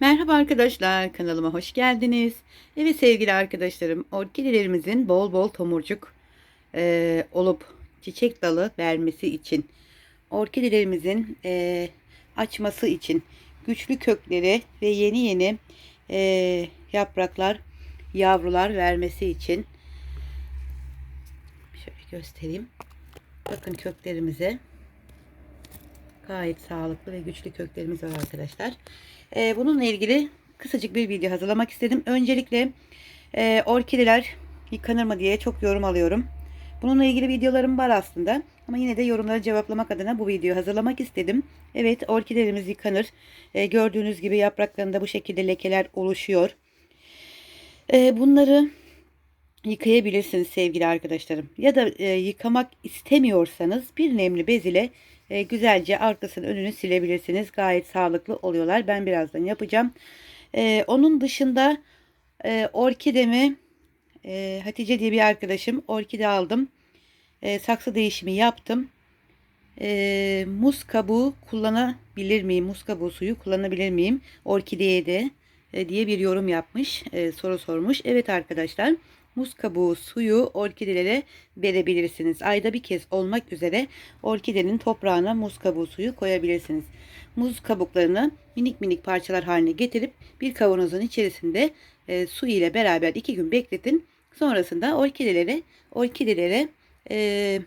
Merhaba arkadaşlar, kanalıma hoş geldiniz. Evet sevgili arkadaşlarım, orkidelerimizin bol bol tomurcuk e, olup çiçek dalı vermesi için, orkidelerimizin e, açması için, güçlü kökleri ve yeni yeni e, yapraklar, yavrular vermesi için, şöyle göstereyim. Bakın köklerimize gayet sağlıklı ve güçlü köklerimiz var arkadaşlar. Ee, bununla ilgili kısacık bir video hazırlamak istedim. Öncelikle e, orkideler yıkanır mı diye çok yorum alıyorum. Bununla ilgili videolarım var aslında. Ama yine de yorumları cevaplamak adına bu videoyu hazırlamak istedim. Evet orkidelerimiz yıkanır. Ee, gördüğünüz gibi yapraklarında bu şekilde lekeler oluşuyor. Ee, bunları yıkayabilirsiniz sevgili arkadaşlarım. Ya da e, yıkamak istemiyorsanız bir nemli bez ile e, güzelce arkasını önünü silebilirsiniz. Gayet sağlıklı oluyorlar. Ben birazdan yapacağım. E, onun dışında e, orkidemi e, Hatice diye bir arkadaşım orkide aldım. E, saksı değişimi yaptım. E, muz kabuğu kullanabilir miyim? Muz kabuğu suyu kullanabilir miyim? Orkideye de e, diye bir yorum yapmış. E, soru sormuş. Evet arkadaşlar muz kabuğu suyu orkidelere verebilirsiniz. Ayda bir kez olmak üzere orkidenin toprağına muz kabuğu suyu koyabilirsiniz. Muz kabuklarını minik minik parçalar haline getirip bir kavanozun içerisinde e, su ile beraber iki gün bekletin. Sonrasında orkidelere orkidelere e,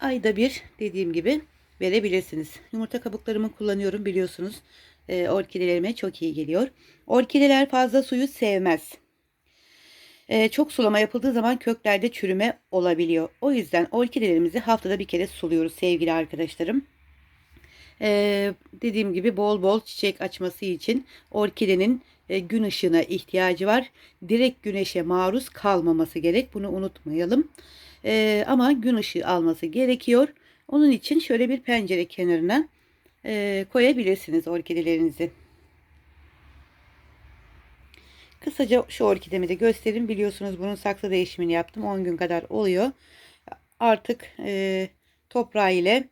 ayda bir dediğim gibi verebilirsiniz. Yumurta kabuklarımı kullanıyorum biliyorsunuz. E, orkidelerime çok iyi geliyor. Orkideler fazla suyu sevmez. Ee, çok sulama yapıldığı zaman köklerde çürüme olabiliyor. O yüzden orkidelerimizi haftada bir kere suluyoruz sevgili arkadaşlarım. Ee, dediğim gibi bol bol çiçek açması için orkidenin e, gün ışığına ihtiyacı var. Direkt güneşe maruz kalmaması gerek. Bunu unutmayalım. Ee, ama gün ışığı alması gerekiyor. Onun için şöyle bir pencere kenarına e, koyabilirsiniz orkidelerinizi. Kısaca şu orkidemi de göstereyim. Biliyorsunuz bunun saksı değişimini yaptım. 10 gün kadar oluyor. Artık e, toprağı ile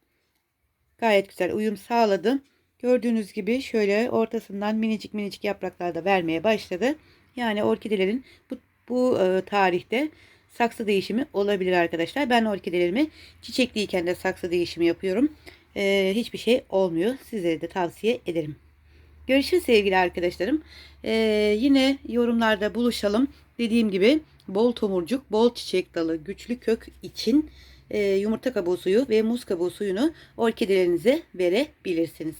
gayet güzel uyum sağladı. Gördüğünüz gibi şöyle ortasından minicik minicik yapraklar da vermeye başladı. Yani orkidelerin bu, bu e, tarihte saksı değişimi olabilir arkadaşlar. Ben orkidelerimi çiçekliyken de saksı değişimi yapıyorum. E, hiçbir şey olmuyor. Sizlere de tavsiye ederim. Görüşürüz sevgili arkadaşlarım. Ee, yine yorumlarda buluşalım. Dediğim gibi bol tomurcuk, bol çiçek dalı, güçlü kök için e, yumurta kabuğu suyu ve muz kabuğu suyunu orkidelerinize verebilirsiniz.